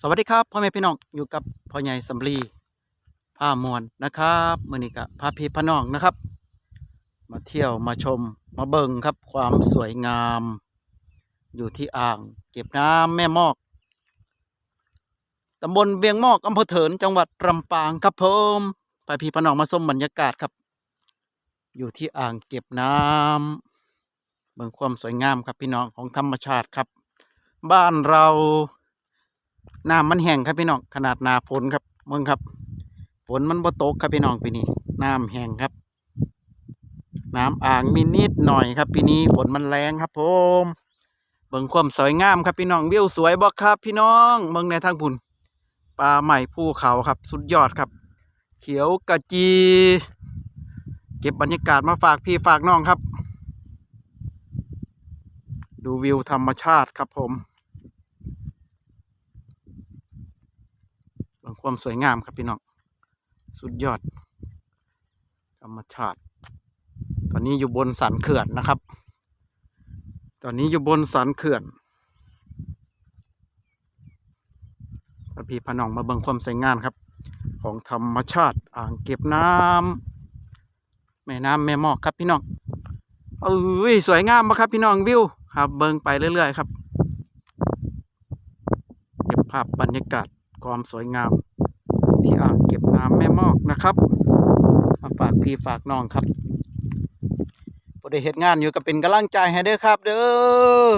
สวัสดีครับพ่อแม่พี่น้องอยู่กับพ่อใหญ่สำลีผ้ามวลนะครับมือนี้ก็พาพี่พน้องนะครับ มาเที่ยวมาชมมาเบิ่งครับความสวยงาม อยู่ที่อ่าง เก็บน้ำแม่มอกตำบลเวียงมอกอำเภอเถินจังหวัดลำปางครับผมพาพี่พน้องมาชมบรรยากาศครับ อยู่ที่อ่างเก็บน้ำเบิ่งความสวยงามครับพี่น้องของธรรมชาติครับ บ้านเรา น้ำมันแห้งครับพี่น้องขนาดนาฝนครับเมืองครับ ฝนมันบ่ตกครับพี่น้องปีนี้น้ำแห้งครับ น้ำอ่างมีนิดหน่อยครับปีนี้ฝนมันแรงครับผมเบิ่งความสวยงามครับพี่น้องวิวสวยบ่ครับ พี่น้องเมืองในทางบุญปลาใหม่ภูเขาครับสุดยอดครับ เขียวกะจี เก็บบรรยากาศมาฝากพี่ฝากน้องครับ ดูวิวธรรมชาติครับผม เบิ่ง ความสวยงามครับพี่น้องสุดยอด ธรรมชาติ ตอนนี้อยู่บนสันเขื่อนนะครับ ตอนนี้อยู่บนสันเขื่อนพระพี่พน้องมาเบิ่งความสวยงามครับ ของธรรมชาติอ่างเก็บน้ำแม่น้ำแม่หมอกครับพี่น้องเอ้ยสวยงามปะครับพี่น้องวิวครับเบิ่งไปเรื่อย ๆ ครับ เก็บภาพบรรยากาศความสวยงาม ที่อ่างเก็บน้ำแม่มอกนะครับมาฝากพี่ฝากน้องครับพอได้เหตุงานอยู่ก็เป็นกำลังใจให้เด้อครับ เด้อ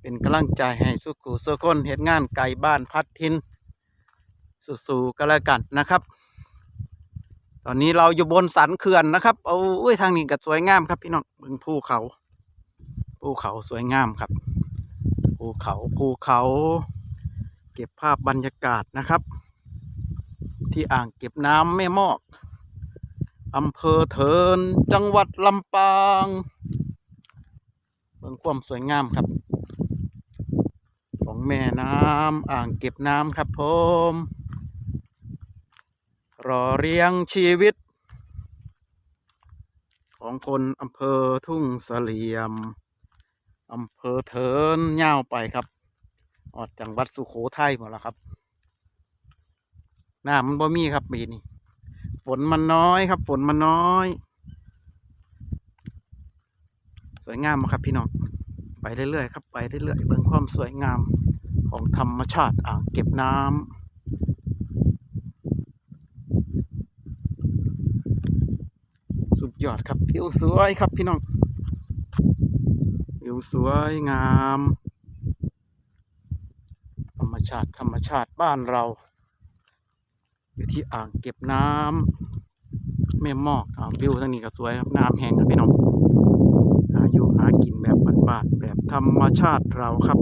เป็นกำลังใจให้สุขุสุคนเหตุงานไก่บ้านพัดทินสู้ๆก็แล้วกันนะครับ ตอนนี้เราอยู่บนสันเขื่อนนะครับโอ้ยทางนี้ก็สวยงามครับพี่น้องเบิ่งภูเขา ภูเขาสวยงามครับ ภูเขาภูเขา เก็บภาพบรรยากาศนะครับ ที่อ่างเก็บน้ำแม่มอกอำเภอเถินจังหวัดลำปางเบิ่งความสวยงามครับ ของแม่น้ำอ่างเก็บน้ำครับผมรอเรียงชีวิต ของคนอำเภอทุ่งเสลียมอำเภอเถินยาวไปครับออกจังหวัดสุโขทัยหมดแล้วครับ น้ำมันบ่มีครับปีนี้ฝนมันน้อยครับ ฝนมันน้อย สวยงามครับพี่น้องไปเรื่อยๆครับไปเรื่อยๆเบิ่งความสวยงามของธรรมชาติอ่างเก็บน้ำสุดยอดครับวิวสวยครับพี่น้องวิวสวยงาม ธรรมชาติธรรมชาติบ้านเราู่ที่อ่างเก็บน้ำแม่หมอกวิวทางนี้ก็สวยครับน้ำแห้งครับพี่น้องหาอยู่หากินแบบบ้านๆแบบธรรมชาติเราครับ